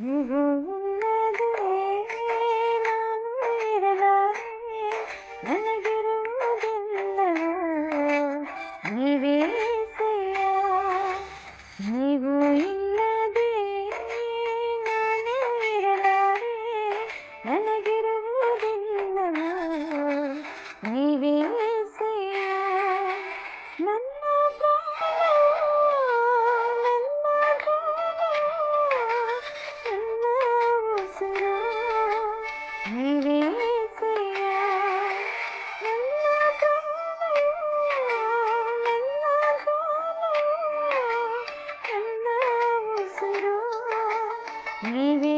Mm-hmm. Maybe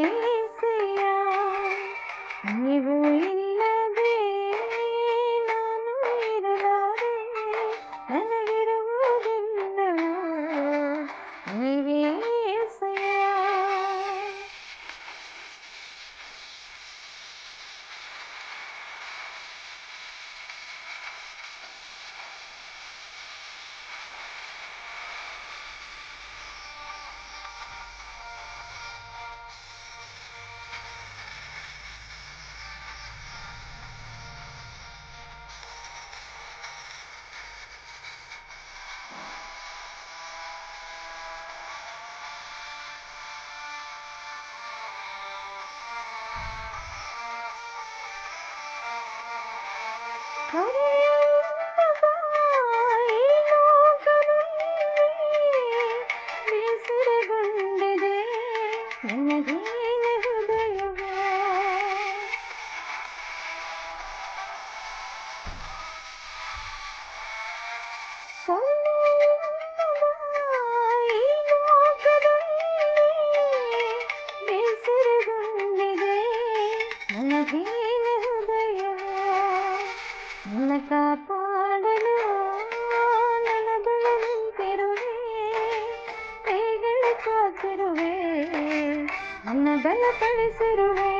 ನೆನೆಸಿರುವೆ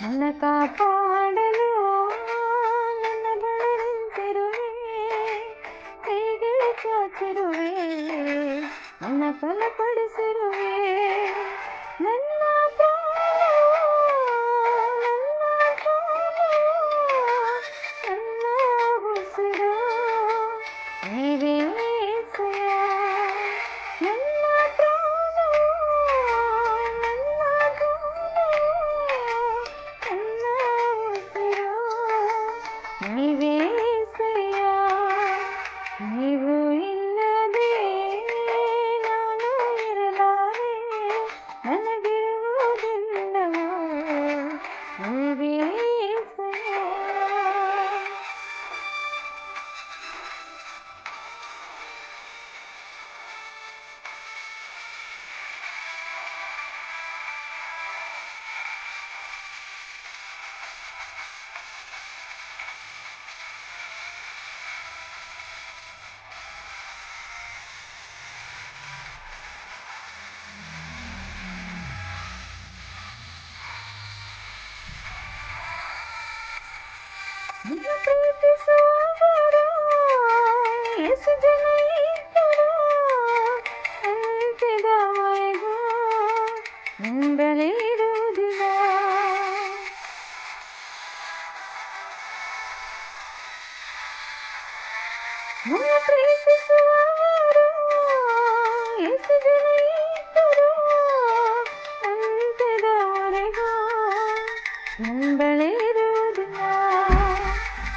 ನನ್ನ ಕಾಪಾಡಲು ನನ್ನ ಬಳ ನಿಂತಿರುವೆ ಕೈಗಳ ಚಾಚಿರುವೆ ನನ್ನ ಕಲಪಡಿಸಿರುವೆ ನನ್ನ ಬೆಳೆಯಿರುವುದಿಲ್ಲ ಪ್ರೀತಿಸುವವರು ಎಷ್ಟು ಜನ ಇದ್ದರು ಅಂತ್ಯದವರೆಗೂ ಬೆಳೆಯ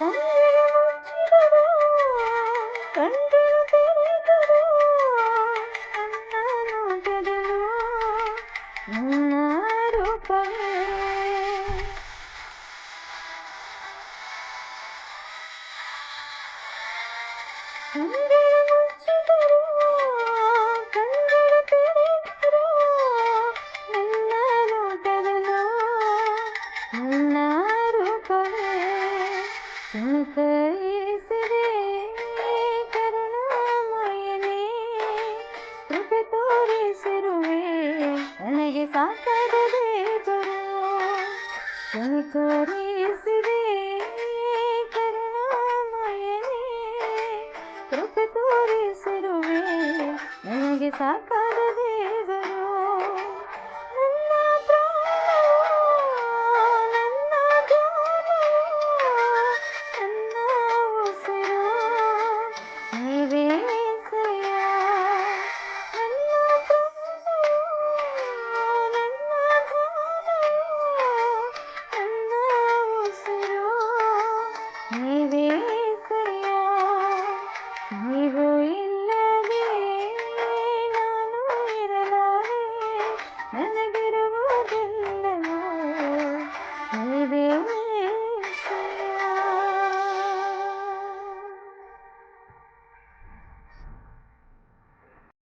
Mm-hmm. ಸಾಕಾದ ದೇವರು ಸಂಕರಿಸಿದೆ